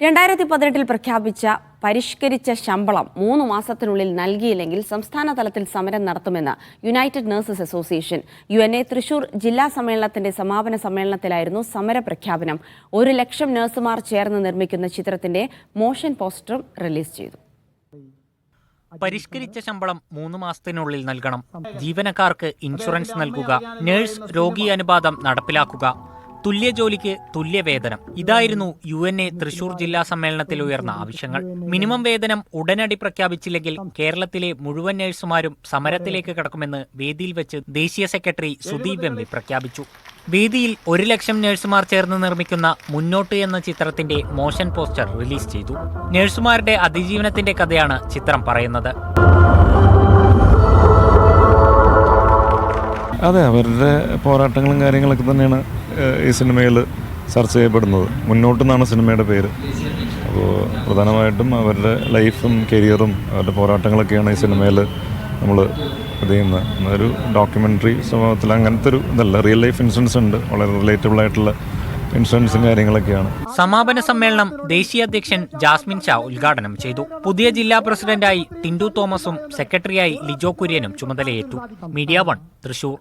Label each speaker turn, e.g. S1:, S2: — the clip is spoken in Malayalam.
S1: രണ്ടായിരത്തി പതിനെട്ടിൽ പ്രഖ്യാപിച്ച പരിഷ്കരിച്ച ശമ്പളം മൂന്ന് മാസത്തിനുള്ളിൽ നൽകിയില്ലെങ്കിൽ സംസ്ഥാന തലത്തിൽ സമരം നടത്തുമെന്ന് United Nurses Association. U N A Thrissur ജില്ലാ സമ്മേളനത്തിന്റെ സമാപന സമ്മേളനത്തിലായിരുന്നു സമര പ്രഖ്യാപനം. ഒരു ലക്ഷം നഴ്സുമാർ ചേർന്ന് നിർമ്മിക്കുന്ന ചിത്രത്തിന്റെ മോഷൻ പോസ്റ്ററും റിലീസ് ചെയ്തു.
S2: പരിഷ്കരിച്ച ശമ്പളം മൂന്ന് മാസത്തിനുള്ളിൽ നൽകണം. ജീവനക്കാർക്ക് ഇൻഷുറൻസ് നൽകുക നഴ്സ് രോഗി അനുപാതം നടപ്പിലാക്കുക. തുല്യ ജോലിക്ക് തുല്യ വേതനം ഇതായിരുന്നു യു എൻ എ തൃശൂർ ജില്ലാ സമ്മേളനത്തിൽ ഉയർന്ന ആവശ്യങ്ങൾ. മിനിമം വേതനം ഉടനടി പ്രഖ്യാപിച്ചില്ലെങ്കിൽ കേരളത്തിലെ മുഴുവൻ നഴ്സുമാരും സമരത്തിലേക്ക് കടക്കുമെന്ന് വേദിയിൽ വെച്ച് ദേശീയ സെക്രട്ടറി സുദീപ് എം പ്രഖ്യാപിച്ചു. വേദിയിൽ ഒരു ലക്ഷം നഴ്സുമാർ ചേർന്ന് നിർമ്മിക്കുന്ന മുന്നോട്ട് എന്ന ചിത്രത്തിന്റെ മോഷൻ പോസ്റ്റർ റിലീസ് ചെയ്തു. നഴ്സുമാരുടെ അതിജീവനത്തിന്റെ കഥയാണ് ചിത്രം പറയുന്നത്.
S3: അതെ അവരുടെ പോരാട്ടങ്ങളും കാര്യങ്ങളൊക്കെ തന്നെയാണ് ഈ സിനിമയിൽ ചർച്ച ചെയ്യപ്പെടുന്നത്. മുന്നോട്ടെന്നാണ് സിനിമയുടെ പേര്. അപ്പോൾ പ്രധാനമായിട്ടും അവരുടെ ലൈഫും കരിയറും അവരുടെ പോരാട്ടങ്ങളൊക്കെയാണ് ഈ സിനിമയിൽ നമ്മൾ ഇത് ചെയ്യുന്നത്. ഒരു ഡോക്യുമെന്ററി സ്വഭാവത്തിൽ അങ്ങനത്തെ ഒരു ഇതല്ല. റിയൽ ലൈഫ് ഇൻഷുറൻസ് ഉണ്ട്. വളരെ റിലേറ്റബിൾ ആയിട്ടുള്ള ഇൻസിഡൻസും കാര്യങ്ങളൊക്കെയാണ്.
S2: സമാപന സമ്മേളനം ദേശീയ അധ്യക്ഷൻ ജാസ്മിൻ ഷാ ഉദ്ഘാടനം ചെയ്തു. പുതിയ ജില്ലാ പ്രസിഡന്റായി ടിൻഡു തോമസും സെക്രട്ടറിയായി ലിജോ കുര്യനും ചുമതലയേറ്റു. Media one Thrissur.